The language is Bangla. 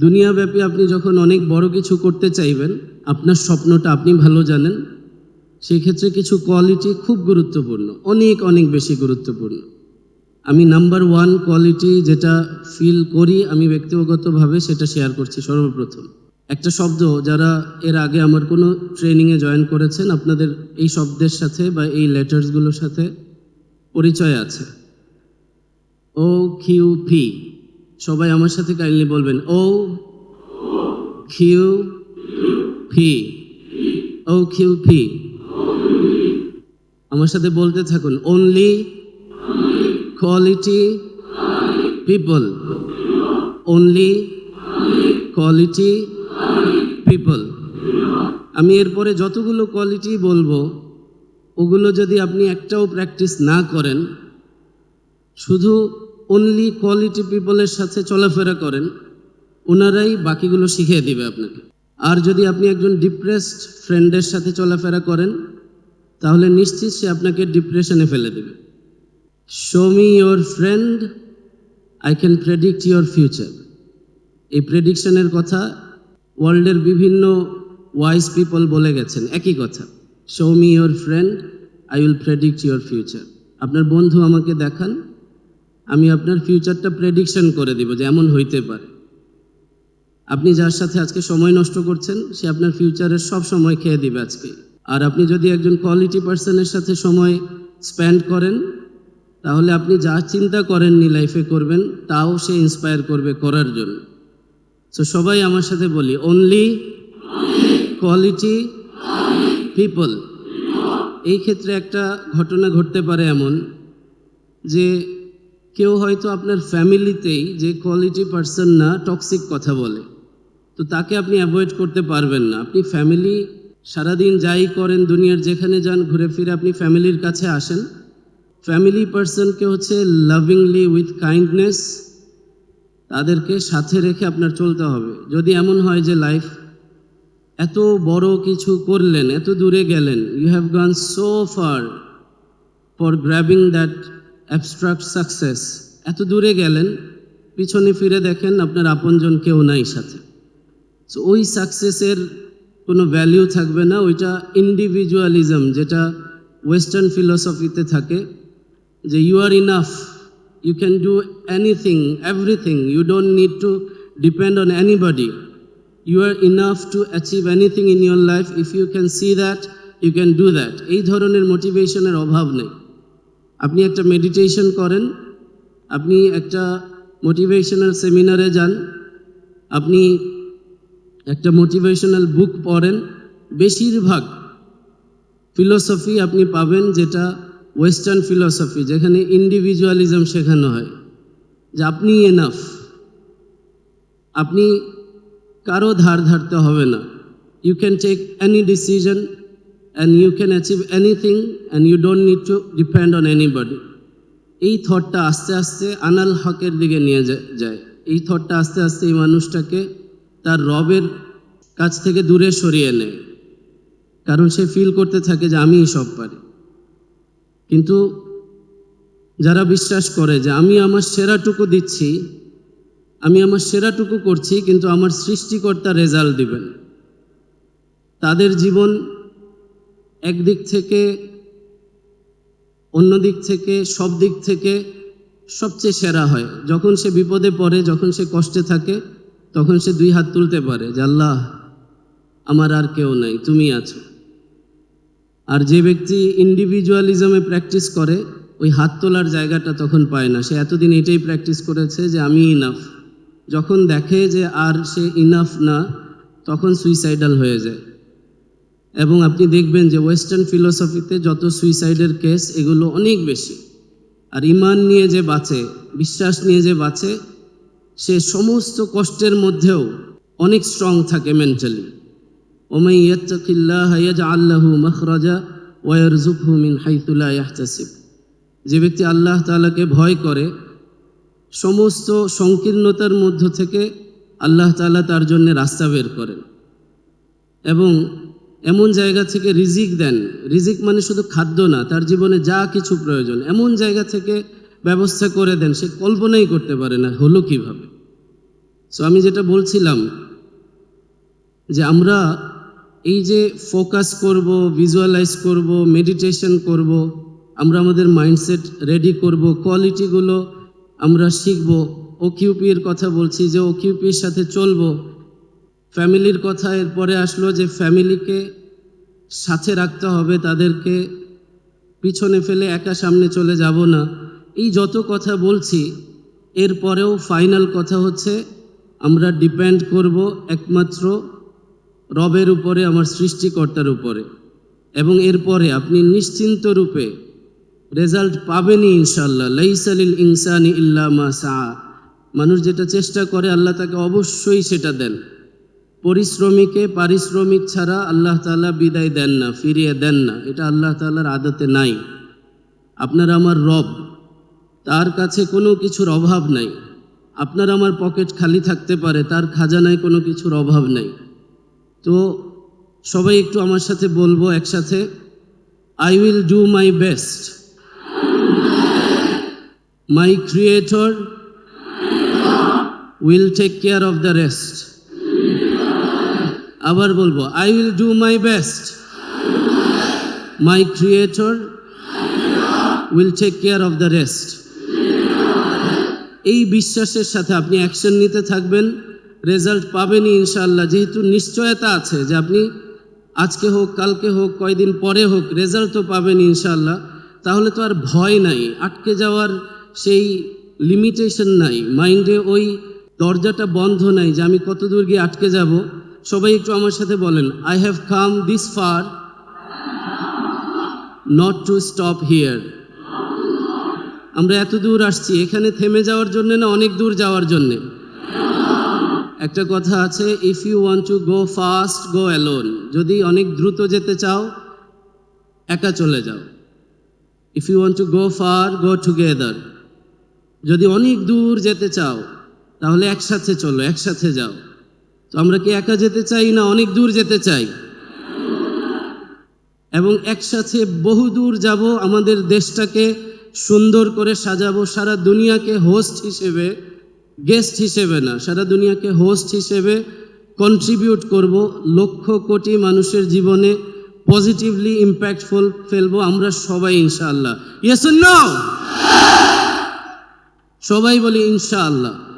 দুনিয়াব্যাপী আপনি যখন অনেক বড় কিছু করতে চাইবেন, আপনার স্বপ্নটা আপনি ভালো জানেন, সেক্ষেত্রে কিছু কোয়ালিটি খুব গুরুত্বপূর্ণ, অনেক অনেক বেশি গুরুত্বপূর্ণ। আমি নাম্বার ওয়ান কোয়ালিটি যেটা ফিল করি, আমি ব্যক্তিগতভাবে সেটা শেয়ার করছি সর্বপ্রথম। একটা শব্দ যারা এর আগে আমার কোনো ট্রেনিংয়ে জয়েন করেছেন, আপনাদের এই শব্দের সাথে বা এই লেটার্সগুলোর সাথে পরিচয় আছে। ও কিউ পি সবাই আমার সাথে কাইন্ডলি বলবেন, O, Q P O, Q P আমার সাথে বলতে থাকুন only quality people only quality people আমি এরপরে যতগুলো কোয়ালিটি বলব, ওগুলো যদি আপনি একটাও প্র্যাকটিস না করেন, শুধু অনলি কোয়ালিটি পিপলের সাথে চলাফেরা করেন, ওনারাই বাকিগুলো শিখিয়ে দিবে আপনাকে। আর যদি আপনি একজন ডিপ্রেসড ফ্রেন্ডের সাথে চলাফেরা করেন, তাহলে নিশ্চিত সে আপনাকে ডিপ্রেশনে ফেলে দেবে। Show me your friend I can predict your future এই প্রেডিকশনের কথা ওয়ার্ল্ডের বিভিন্ন ওয়াইজ পিপল বলে গেছেন, একই কথা। Show me your friend I will predict your future আপনার বন্ধু আমাকে দেখান আমি আপনার ফিউচারটা প্রেডিকশন করে দিব যে এমন হইতে পারে। আপনি যার সাথে আজকে সময় নষ্ট করছেন, সে আপনার ফিউচারের সব সময় খেয়ে দিবে আজকে। আর আপনি যদি একজন কোয়ালিটি পার্সনের সাথে সময় স্পেন্ড করেন, তাহলে আপনি যা চিন্তা করেননি লাইফে করবেন, তাও সে ইন্সপায়ার করবে করার জন্য। সো সবাই আমার সাথে বলি অনলি কোয়ালিটি পিপল এই ক্ষেত্রে একটা ঘটনা ঘটতে পারে এমন যে কেউ হয়তো আপনার ফ্যামিলিতেই যে কোয়ালিটি পার্সন না টক্সিক কথা বলে। তো তাকে আপনি অ্যাভয়েড করতে পারবেন না। আপনি ফ্যামিলি সারাদিন যাই করেন, দুনিয়ার যেখানে যান, ঘুরে ফিরে আপনি ফ্যামিলির কাছে আসেন। ফ্যামিলি পার্সনকে হচ্ছে লাভিংলি উইথ কাইন্ডনেস তাদেরকে সাথে রেখে আপনার চলতে হবে। যদি এমন হয় যে লাইফ এত বড় কিছু করলেন, এত দূরে গেলেন you have gone so far for grabbing that abstract success এত দূরে গেলেন, পিছনে ফিরে দেখেন আপনার আপনজন কেউ নাই সাথে। সো ওই সাকসেসের কোনো ভ্যালিউ থাকবে না, ওইটা ইন্ডিভিজুয়ালিজম যেটা ওয়েস্টার্ন ফিলসফিতে থাকে, যে you are enough you can do anything everything you don't need to depend on anybody you are enough to achieve anything in your life if you can see that you can do that এই ধরনের মোটিভেশনের অভাব নেই। আপনি একটা মেডিটেশন করেন, আপনি একটা মোটিভেশনাল সেমিনারে যান, আপনি একটা মোটিভেশনাল বুক পড়েন, বেশিরভাগ ফিলোসফি আপনি পাবেন যেটা ওয়েস্টার্ন ফিলোসফি যেখানে ইন্ডিভিজুয়ালিজম শেখানো হয়, যে আপনি এনাফ আপনি কারও ধার ধারতে হবে না। You can take any decision and you can achieve anything and you don't need to depend on anybody এই থটটা আস্তে আস্তে আনাল হকের দিকে নিয়ে যায় এই থটটা আস্তে আস্তে এই মানুষটাকে তার রবের কাছ থেকে দূরে সরিয়ে নেয়। কারণ সে ফিল করতে থাকে যে আমিই সব পারি। কিন্তু যারা বিশ্বাস করে যে আমি আমার সেরাটুকু দিচ্ছি, আমি আমার সেরাটুকু করছি, কিন্তু আমার সৃষ্টিকর্তা রেজাল্ট দিবেন। তাদের জীবন একদিক থেকে, অন্য দিক থেকে, সব দিক থেকে সবচেয়ে সেরা হয়। যখন সে বিপদে পড়ে, যখন সে কষ্টে থাকে, তখন সে দুই হাত তুলতে পারে যে, আল্লাহ, আমার আর কেউ নাই, তুমি আছো। আর যে ব্যক্তি ইন্ডিভিজুয়ালিজমে প্র্যাকটিস করে, ওই হাত তোলার জায়গাটা তখন পায় না। সে এতদিন এটাই প্র্যাকটিস করেছে যে, আমি ইনাফ যখন দেখে যে, আর সে ইনাফ না, তখন সুইসাইডাল হয়ে যায়। এবং আপনি দেখবেন যে ওয়েস্টার্ন ফিলোসফিতে যত সুইসাইডের কেস এগুলো অনেক বেশি। আর ইমান নিয়ে যে বাঁচে, বিশ্বাস নিয়ে যে বাঁচে, সে সমস্ত কষ্টের মধ্যেও অনেক স্ট্রং থাকে মেন্টালি ওমাই ইয়াজআল মখরাজা ওয়ারযুকহু মিন হাইথু লা ইয়াহতাসিব। যে ব্যক্তি আল্লাহ তাআলাকে ভয় করে, সমস্ত সংকীর্ণতার মধ্য থেকে আল্লাহ তাআলা তার জন্য রাস্তা বের করেন। এবং এমন জায়গা থেকে রিজিক দেন। রিজিক মানে শুধু খাদ্য না, তার জীবনে যা কিছু প্রয়োজন, এমন জায়গা থেকে ব্যবস্থা করে দেন, সে কল্পনাই করতে পারে না, হলো কীভাবে। সো আমি যেটা বলছিলাম যে আমরা এই যে ফোকাস করব ভিজুয়ালাইজ করব মেডিটেশন করব, আমরা আমাদের মাইন্ডসেট রেডি করব কোয়ালিটিগুলো আমরা শিখব ওকিউপির কথা বলছি যে ওকিউপির সাথে চলবো ফ্যামিলির কথা এরপরে আসলো যে ফ্যামিলিকে সাথে রাখতে হবে, তাদেরকে পিছনে ফেলে একা সামনে চলে যাব না। এই যত কথা বলছি, এরপরেও ফাইনাল কথা হচ্ছে, আমরা ডিপেন্ড করব একমাত্র রবের উপরে, আমার সৃষ্টিকর্তার উপরে। এবং এরপরে আপনি নিশ্চিন্ত রূপে রেজাল্ট পাবেনই ইনশাল্লাহ লাইসালিল ইনসানি ইল্লা মা সা মানুষ যেটা চেষ্টা করে, আল্লাহ তাকে অবশ্যই সেটা দেন। পরিশ্রমীকে পারিশ্রমিক ছাড়া আল্লাহ তাআলা বিদায় দেন না, ফিরিয়ে দেন না। এটা আল্লাহ তাআলার আদতে নাই। আপনার আমার রব, তার কাছে কোনো কিছুর অভাব নাই। আপনার আমার পকেট খালি থাকতে পারে, তার খাজানায় কোনো কিছুর অভাব নাই। তো সবাই একটু আমার সাথে বলব একসাথে I will do my best my creator will take care of the rest আবার বলব I will do my best my creator will take care of the rest এই বিশ্বাসের সাথে আপনি অ্যাকশন নিতে থাকবেন রেজাল্ট পাবেনই ইনশাল্লাহ যেহেতু নিশ্চয়তা আছে যে আপনি আজকে হোক, কালকে হোক, কয়দিন পরে হোক রেজাল্ট তো পাবেন ইনশাল্লাহ তাহলে তো আর ভয় নাই, আটকে যাওয়ার সেই লিমিটেশন নাই। মাইন্ডে ওই দরজাটা বন্ধ নাই যে আমি কত দূর গিয়ে আটকে যাব। সবাই একটু আমার সাথে বলেন I have come this far not to stop here আমরা এত দূর আসছি, এখানে থেমে যাওয়ার জন্য না, অনেক দূর যাওয়ার জন্যে? একটা কথা আছে if you want to go fast go alone যদি অনেক দ্রুত যেতে চাও, একা চলে যাও। If you want to go far go together যদি অনেক দূর যেতে চাও, তাহলে একসাথে চলো, একসাথে যাও। তো আমরা কি একা যেতে চাই না অনেক দূর যেতে চাই? এবং একসাথে বহু দূর যাব, আমাদের দেশটাকে সুন্দর করে সাজাবো, সারা দুনিয়াকে হোস্ট হিসেবে গেস্ট হিসেবে না, সারা দুনিয়াকে হোস্ট হিসেবে কন্ট্রিবিউট করব, লক্ষ কোটি মানুষের জীবনে পজিটিভলি ইম্প্যাক্টফুল ফেলব আমরা সবাই ইনশাআল্লাহ। ইয়েস নো সবাই বলি ইনশাআল্লাহ।